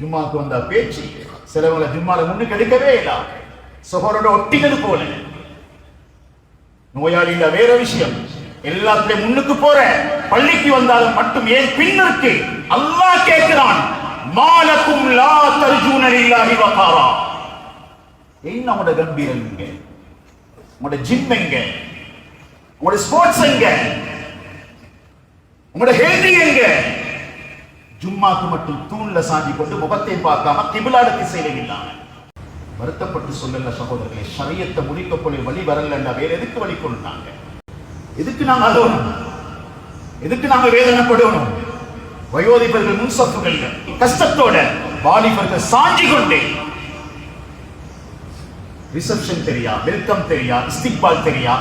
ஜும்மாக்கு வந்த பேச்சு சிலவங்களை ஜும்மால முன்னுக்கு எடுக்கவே இல்ல. சுகரோட ஒட்டினது போல. நோயாளியில வேற விஷயம். எல்லாத்துலயும் முன்னுக்கு போற பள்ளிக்கு வந்தாலும் மட்டும் ஏன் பின்னருக்கு அல்லாஹ் கேட்கிறான் மாலக்கும் லா தர்ஜூன லில்லாஹி வகாரா. என்ன உங்களோட கம்பீரம் இங்க? உங்களோட ஜிம் எங்க? உங்களோட ஸ்போர்ட்ஸ் எங்க? உங்களோட ஹெல்தி எங்க? ஜும்மாக்கு மட்டும் தூண்ல சாஞ்சி கொண்டு முகத்தை பார்க்காம கிபிலாட திசையில இல்லாம வருத்தப்பட்டு சொல்லல சகோதரர்களே சரியத்தை முடிக்க வழி வரலன்னா வேற எதுக்கு வழி கொண்டாங்க எதுக்கு நாங்க அழுவணும்? எதுக்கு நாங்க வேதனைப்படணும் வயோதிபர்கள் முன்சப்புகள் கஷ்டத்தோட வாலிபர்கள் சாஞ்சி கொண்டே. ரிசப்ஷன் தெரியா? வெல்கம் தெரியா? இஸ்திக்பால் தெரியா?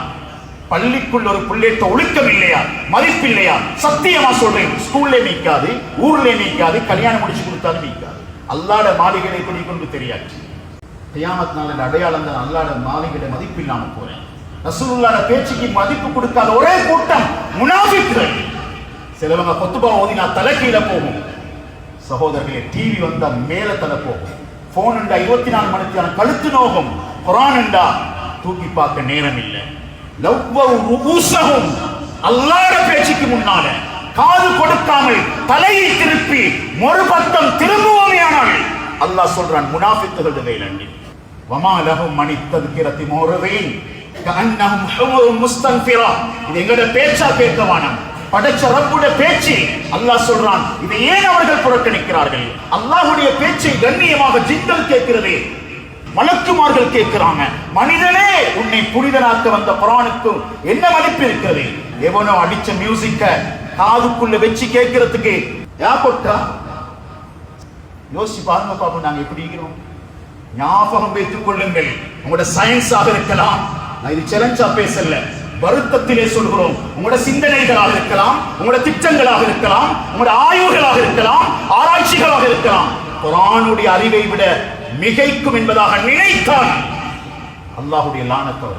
பள்ளிக்குள் ஒரு பிள்ளைத்த ஒழுக்கம் இல்லையா மதிப்பு இல்லையா சத்தியமா சொல்றேன். ஸ்கூல்ல நீக்காது ஊர்ல நீக்காது கல்யாணம் முடிச்சு கொடுத்தாலும் நீக்காது. அல்லாட மாளிகளை கொடி கொண்டு தெரியாது கியாமத் நாளின் அடையாளம் தான் அல்லாட மாளிகளை மதிப்பு இல்லாம போறேன். ரசூலுல்லாட பேச்சுக்கு மதிப்பு கொடுக்காத ஒரே கூட்டம் முனாஃபிக்குகள். சிலவங்க கொத்துபா ஓதினா தலை கீழே போகும். சகோதரர்களே டிவி வந்தா மேல தலை போகும். போன் உண்டா இருபத்தி நாலு மணிக்கான கழுத்து நோகும். குரான் உண்டா தூக்கி பார்க்க நேரம் இல்லை அல்லாத பேச்சுக்கு முன்னால காது கொடுக்காமல் தலையை திருப்பி மறுபக்கம் திரும்புவோமே ஆனால் அல்லாஹ் சொல்றான் முனாஃபித்துகள் வேலண்டி நன்றி வமாலகம் மணி ததுக்கிறத்தி மோருவேன் கண்ணம் ஹுமரும் முஸ்தன்பிரா இது பேச்சா பேக்கவானம் படைச்ச ரப்புட பேச்சு அல்லாஹ் சொல்றான் இதை அவர்கள் புறக்கணிக்கிறார்கள்? அல்லாஹுடைய பேச்சை கண்ணியமாக ஜிந்தல் கேட்கிறதே மலக்குமார்கள் கேட்கிறாங்க மனிதனே உன்னை புனிதனாக்க வந்த குரானுக்கு என்ன மதிப்பு இருக்கிறது? எவனோ அடிச்ச மியூசிக்க காதுக்குள்ள வச்சு கேட்கறதுக்கு. யா யோசி யோசிச்சு பாருங்க பாப்போம் நாங்க எப்படி இருக்கிறோம்? ஞாபகம் வைத்துக் கொள்ளுங்கள் உங்களோட சயின்ஸாக இருக்கலாம். நான் இது சேலஞ்சா பேசல. வருத்தத்திலே சொல்கிறோம் உங்களோட சிந்தனைகளாக இருக்கலாம் உங்களோட திட்டங்களாக இருக்கலாம் உங்களோட ஆய்வுகளாக இருக்கலாம் ஆராய்ச்சிகளாக இருக்கலாம். குரானுடைய அறிவை விட மிகைக்கும் என்பதாக நினைத்தான் அல்லாஹுடைய லானத்தை